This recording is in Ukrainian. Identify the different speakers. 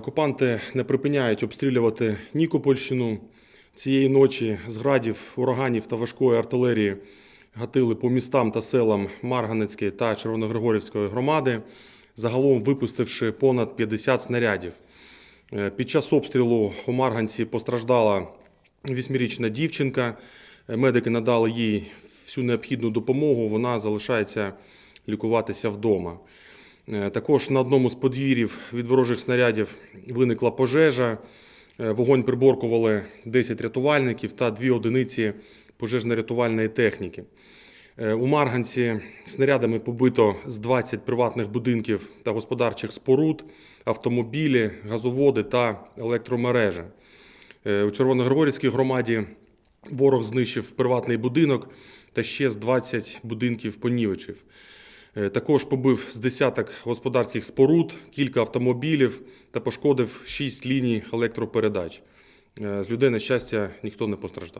Speaker 1: Окупанти не припиняють обстрілювати Нікопольщину. Цієї ночі з градів, ураганів та важкої артилерії гатили по містам та селам Марганецької та Червоногригорівської громади, загалом випустивши понад 50 снарядів. Е, Під час обстрілу у Марганці постраждала вісьмирічна дівчинка. Е, Медики надали їй всю необхідну допомогу. Вона залишається лікуватися вдома. Е, Також на одному з подвір'їв від ворожих снарядів виникла пожежа. Е, Вогонь приборкували 10 рятувальників та дві одиниці пожежно-рятувальної техніки. Е, У Марганці снарядами побито з 20 приватних будинків та господарчих споруд, автомобілі, газоводи та електромережі. У Червоногригорівській громаді ворог знищив приватний будинок та ще з 20 будинків понівечив. Е, Також побив з десяток господарських споруд, кілька автомобілів та пошкодив шість ліній електропередач. Е, З людей, на щастя, ніхто не постраждав.